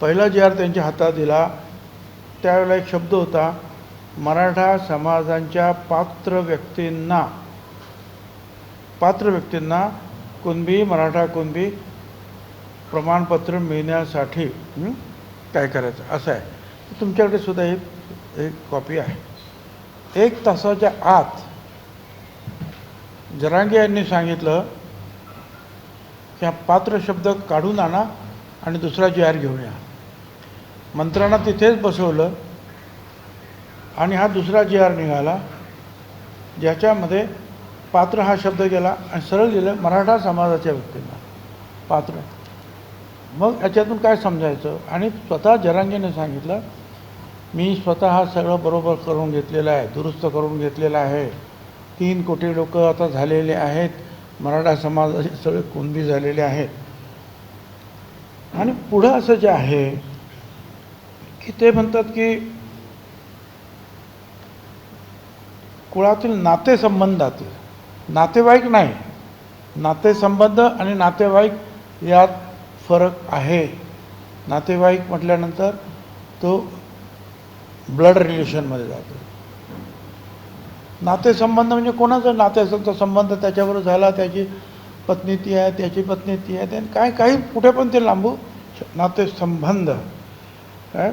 पहिला जी आर त्यांच्या हातात दिला त्यावेळेला एक शब्द होता मराठा समाजांच्या पात्र व्यक्तींना पात्र व्यक्तींना कुणबी मराठा कुणबी प्रमाणपत्र मिळण्यासाठी काय करायचं? असं आहे. तुमच्याकडे सुद्धा एक एक कॉपी आहे. एक तासाच्या आत जरांगे यांनी सांगितलं की हा पात्र शब्द काढून आणा आणि दुसरा जी आर घेऊन या. मंत्र्यांना तिथेच बसवलं आणि हा दुसरा जी आर निघाला ज्याच्यामध्ये पात्र हा शब्द गेला आणि सरळ लिहिलं मराठा समाजाच्या व्यक्तींना. पात्र. मग याच्यातून काय समजायचं? आणि स्वतः जरांगेने सांगितलं मी स्वतः हा सगळं बरोबर करून घेतलेलं आहे दुरुस्त करून घेतलेलं आहे. तीन कोटी लोक आता झालेले आहेत मराठा समाजाचे सगळे कुणबी झालेले आहेत. आणि पुढं असं जे आहे की ते म्हणतात की कुळातील नातेसंबंधातील नातेवाईक नाही नातेसंबंध आणि नातेवाईक यात फरक आहे. नातेवाईक म्हटल्यानंतर तो ब्लड रिलेशनमध्ये जातो. नातेसंबंध म्हणजे कोणाचा तो संबंध त्याच्याबरोबर झाला त्याची पत्नी ती आहे त्याची पत्नी ती आहे त्याने काय काही कुठे पण ते लांबू नातेसंबंध. काय